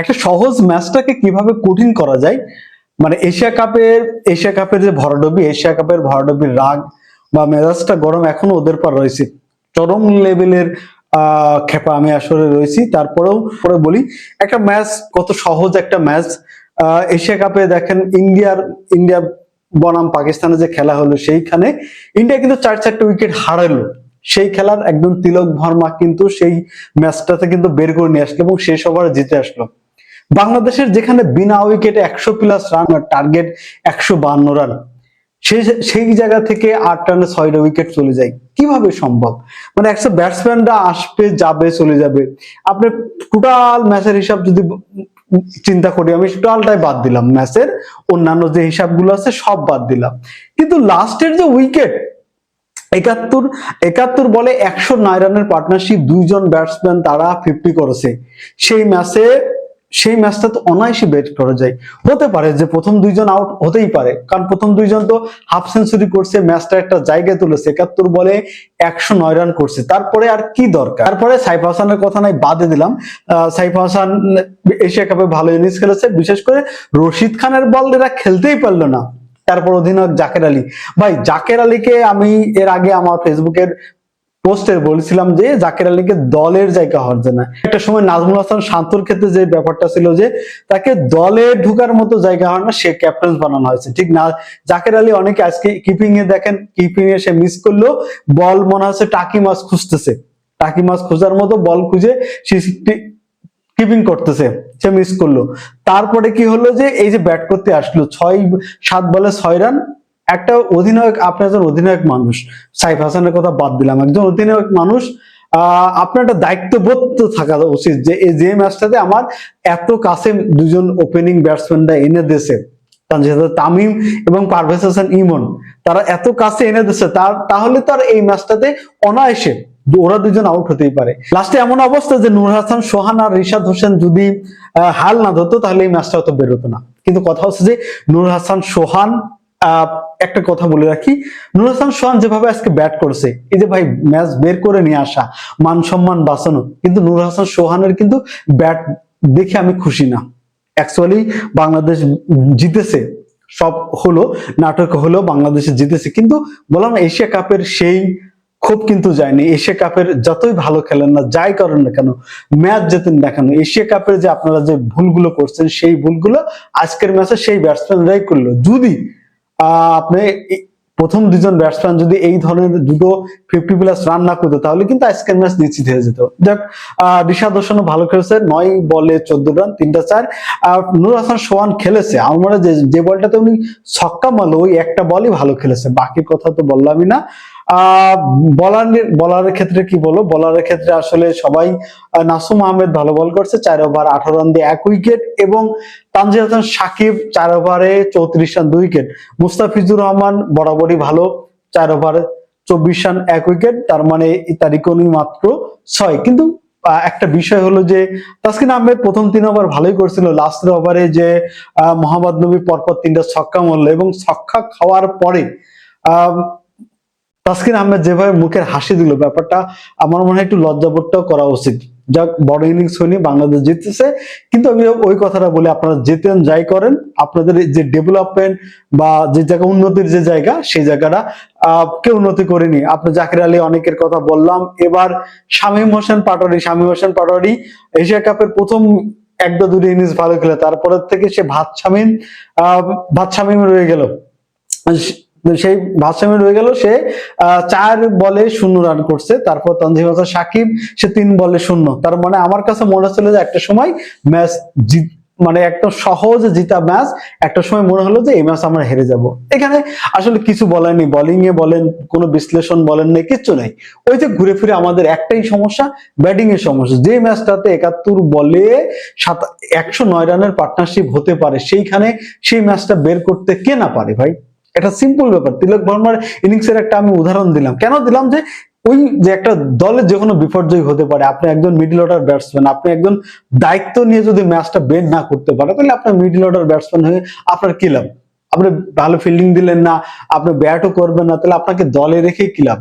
একটা সহজ ম্যাচটাকে কীভাবে কঠিন করা যায়? মানে এশিয়া কাপের এশিয়া কাপের যে ভরাডবি, এশিয়া কাপের ভরাডবির রাগ বা মেজাজটা গরম এখনও ওদের পর রয়েছে। চরম লেভেলের আহ খেপা আমি আসলে রয়েছি। তারপরেও পরে বলি, একটা ম্যাচ, কত সহজ একটা ম্যাচ। এশিয়া কাপে দেখেন ইন্ডিয়ার, ইন্ডিয়া বনাম পাকিস্তানে যে খেলা হলো সেইখানে ইন্ডিয়া কিন্তু চার, চারটে উইকেট হারালো। সেই খেলার একদম তিলক ভর্মা কিন্তু সেই ম্যাচটাতে কিন্তু বের করে নিয়ে আসলো এবং শেষ ওভারে জিতে আসলো। বাংলাদেশের যেখানে বিনা উইকেটে একশো প্লাস রান আর টার্গেট একশো বান্ন রান সেই জায়গা থেকে আট রানে ছয়টা উইকেট চলে যায়। কীভাবে সম্ভব? মানে একশো ব্যাটসম্যানরা আসবে, যাবে, চলে যাবে। আপনি টোটাল ম্যাচের হিসাব যদি চিন্তা করি, আমি টোটালটাই বাদ দিলাম। ম্যাচের অন্যান্য যে হিসাবগুলো আছে, সব বাদ দিলাম। কিন্তু লাস্টের যে উইকেট একাত্তর একাত্তর বলে একশো নয় রানের পার্টনারশিপ দুইজন ব্যাটসম্যান তারা ফিফটি করেছে। সেই ম্যাচে সেই ম্যাচটা তো অনায়াসে বেট করা যায়। হতে পারে যে প্রথম দুইজন আউট হতেই পারে, কারণ প্রথম দুইজন তো হাফ সেঞ্চুরি করছে ম্যাচটা একটা জায়গায় তুলেছে, একাত্তর বলে একশো নয় রান করছে। তারপরে আর কি দরকার? তারপরে সাইফ হাসানের কথা নাই, বাদে দিলাম। সাইফ হাসান এশিয়া কাপে ভালো ইনিংস খেলেছে, বিশেষ করে রশিদ খানের বল এরা খেলতেই পারল না। তারপর অধিনায়ক জাকের আলী। ভাই, জাকের আলীকে আমি এর আগে আমার ফেসবুকের পোস্টে বলেছিলাম যে জাকের আলীকে দলের জায়গা হওয়ার জন্য। একটা সময় নাজমুল হাসান শান্তর ক্ষেত্রে যে ব্যাপারটা ছিল যে তাকে দলে ঢুকার মতো জায়গা হয় না, সে ক্যাপ্টেন বানানো হয়েছে। ঠিক না, জাকের আলী অনেকে আজকে কিপিং এ দেখেন কিপিং এ সে মিস করল বল মনে হচ্ছে টাকি মাছ খুঁজতেছে। টাকি মাছ খোঁজার মতো বল খুঁজে সে কিপিং করতেছে, সে মিস করল। তারপরে কি হলো যে, এই যে ব্যাট করতে আসলো, ছয়, সাত বলে ছয় রান একটা অধিনায়ক আপনি একজন অধিনায়ক মানুষ। সাইফ হাসানের কথা বাদ দিলাম, একজন অধিনায়ক মানুষ আপনার একটা দায়িত্ববোধ থাকা উচিত যে, এই যে ম্যাচটাতে আমার এত কাছে দুজন ওপেনিং ব্যাটসম্যানরা এনে তামিম এবং পারভেজ হাসান ইমন, তারা এত কাছে এনে দিচ্ছে তার, তাহলে তো আর এই ম্যাচটাতে অনায়াসে ওরা দুজন আউট হতেই পারে। লাস্টে এমন অবস্থা যে নূর হাসান, সোহান আর রিশাদ হোসেন যদি হাল না ধরতো, তাহলে এই ম্যাচটা তো বেরোতো না। কিন্তু কথা হচ্ছে যে নূর হাসান, সোহান একটা কথা বলে রাখি। নূর হাসান সোহান যেভাবে আজকে ব্যাট করছে, এই যে ভাই ম্যাচ বের করে নিয়ে আসা, মান সম্মান বাঁচানো, কিন্তু নূর হাসান সোহানের কিন্তু ব্যাট দেখে আমি খুশি না। অ্যাকচুয়ালি বাংলাদেশ জিতেছে, সব হলো, নাটক হলো, বাংলাদেশে জিতেছে, কিন্তু বললাম এশিয়া কাপের সেই খুব কিন্তু যায়নি। এশিয়া কাপের যতই ভালো খেলেন না, যাই করেন না কেন ম্যাচ জেতেন না কেন, এশিয়া কাপের যে আপনারা যে ভুলগুলো করছেন, সেই ভুলগুলো আজকের ম্যাচে সেই ব্যাটসম্যানরাই করল। যদি আপনি প্রথম দুজন ব্যাটসম্যান যদি এই ধরনের দুটো ফিফটি প্লাস রান না করতো, তাহলে কিন্তু আজকের ম্যাচ নিশ্চিত হয়ে যেত। যাক রিশাদ হোসেনও ভালো খেলেছে। নয় বলে চোদ্দ রান তিনটা চার। আর নুর হাসান সোহান খেলেছে। আমার যে যে বলটাতে উনি ছক্কা মারলো, ওই একটা বলই ভালো খেলেছে। বাকি কথা তো বললামই না। বলার বলারের ক্ষেত্রে কি বলো? বলারের ক্ষেত্রে আসলে সবাই নাসুম আহমেদ ভালো বল করছে, চার ওভার আঠারো রান দিয়ে এক উইকেট এবং তানজিদ হাসান সাকিব চার ওভারে চৌত্রিশ রান দুই উইকেট মুস্তাফিজুর রহমান বরাবরই ভালো, চার ওভারে চব্বিশ রান এক উইকেট তার মানে তার মাত্র ছয়। কিন্তু একটা বিষয় হলো যে তাসকিন আহমেদ প্রথম তিন ওভার ভালোই করছিল লাস্ট ওভারে যে মোহাম্মদ নবী পরপর তিনটা ছক্কা মারলো এবং ছক্কা খাওয়ার পরে, আহ তাসকিন আহমেদ যেভাবে মুখের হাসি দিল, ব্যাপারটা আমার মনে হয় একটু লজ্জাবোধটাও করা উচিত। যাক, বড় ইনিংস হয়নি, বাংলাদেশ জিতেছে। কিন্তু আমি ওই কথাটা বলি, আপনারা যেতেন, যাই করেন, আপনাদের যে ডেভেলপমেন্ট বা যে জায়গা, উন্নতির যে জায়গা, সেই জায়গাটা কেউ উন্নতি করেনি। আপনি জাকির আলী অনেকের কথা বললাম। এবার শামীম হোসেন পাটোয়ারি, শামীম হোসেন পাটোয়ারি এশিয়া কাপের প্রথম একটা দুটো ইনিংস ভালো খেলে, তারপরের থেকে সে ভাত শামীম, আহ, ভাত শামীম রয়ে গেল। সেই ভারসাম্য রয়ে গেল, সে চার বলে শূন্য রান করছে। তারপর তানজিম হাসান সাকিব, সে তিন বলে শূন্য। তার মানে আমার কাছে মনে হচ্ছিল যে একটা সময় ম্যাচ জিত মানে একদম সহজ জিতা ম্যাচ, একটা সময় মনে হলো যে এই ম্যাচ আমরা হেরে যাব। এখানে আসলে কিছু বলার নেই বোলিং এ বলেন, কোনো বিশ্লেষণ বলেন নেই, কিচ্ছু নেই। ওই যে ঘুরে ফিরে আমাদের একটাই সমস্যা ব্যাটিং এর সমস্যা। যে ম্যাচটাতে একাত্তর বলে সাত, একশো নয় রানের পার্টনারশিপ হতে পারে, সেইখানে সেই ম্যাচটা বের করতে কে না পারে ভাই? একটা সিম্পল ব্যাপার। তিলক বর্মার ইনিংসের একটা আমি উদাহরণ দিলাম। কেন দিলাম যে, ওই যে একটা দলের যে কোনো বিপর্যয় হতে পারে, আপনি একজন মিডল অর্ডার ব্যাটসম্যান আপনি একজন দায়িত্ব নিয়ে যদি ম্যাচটা বের না করতে পারে তাহলে আপনার মিডল অর্ডার ব্যাটসম্যান হয়ে আপনার কি লাভ? আপনি ভালো ফিল্ডিং দিলেন না, আপনি ব্যাটও করবেন না, তাহলে আপনাকে দলে রেখে কি লাভ?